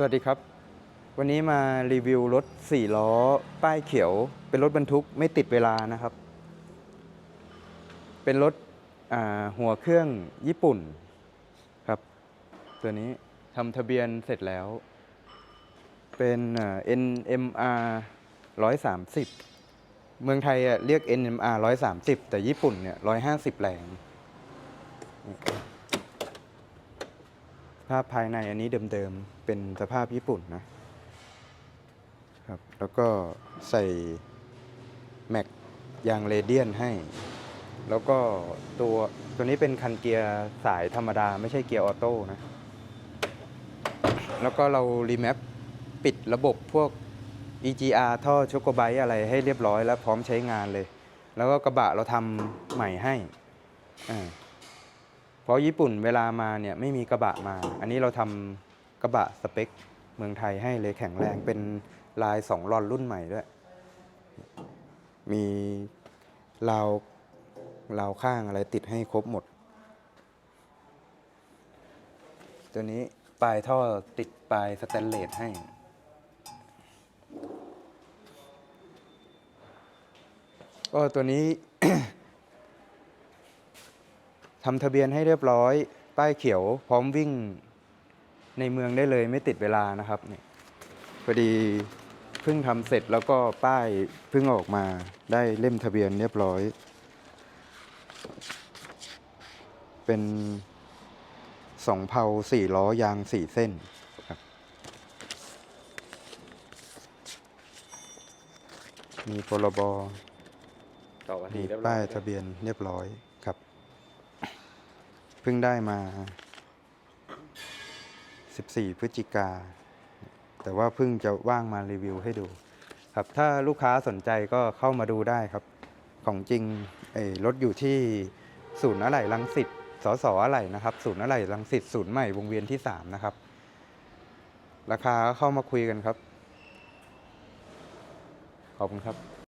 สวัสดีครับ วันนี้มารีวิวรถ 4 ล้อ ป้ายเขียว เป็นรถบรรทุกไม่ติดเวลานะครับ เป็นรถหัวเครื่องญี่ปุ่นครับ ตัวนี้ทำทะเบียนเสร็จแล้ว เป็นอ่า NMR 130 เมืองไทยอะเรียก NMR 130 แต่ญี่ปุ่นเนี่ย 150 แรง ภาพภายในอันนี้เดิมๆ เป็นสภาพญี่ปุ่นนะครับ แล้วก็ใส่แม็กยางเรเดียนให้ แล้วก็ตัวตัวนี้เป็นคันเกียร์สายธรรมดา ไม่ใช่เกียร์ออโต้นะ แล้วก็เรารีแมปปิดระบบพวก EGR ท่อโชโกไบอะไรให้เรียบร้อยแล้วพร้อมใช้งานเลย แล้วก็กระบะเราทำใหม่ให้อ่า เพราะญี่ปุ่นเวลามาเนี่ยไม่มีกระบะมา อันนี้เราทำกระบะสเปคเมืองไทยให้เลยแข็งแรงเป็นลายสองรอนรุ่นใหม่ด้วย มีราวราวข้างอะไรติดให้ครบหมด ตัวนี้ปลายท่อติดปลายสแตนเลสให้ ก็ตัวนี้ ทำทะเบียนให้เรียบร้อย ป้ายเขียวพร้อมวิ่งในเมืองได้เลยไม่ติดเวลานะครับเนี่ยพอดีเพิ่งทำเสร็จแล้วก็ป้ายเพิ่งออกมาได้เล่มทะเบียนเรียบร้อย เป็นสองเพาสี่ล้อยางสี่เส้นครับมีพรบต่อวันมีทีเรียบร้อป้ายทะเบียนเรียบร้อยครับเพิ่งได้มา 14 พฤศจิกา แต่ว่าเพิ่งจะว่างมารีวิวให้ดู ครับ ถ้าลูกค้าสนใจก็เข้ามาดูได้ครับ ของจริงรถอยู่ที่ศูนย์อะไหล่ลังสิตสสอะไหล่นะครับ ศูนย์อะไหล่ลังสิตศูนย์ใหม่วงเวียนที่3นะครับ ราคาเข้ามาคุยกันครับ ขอบคุณครับ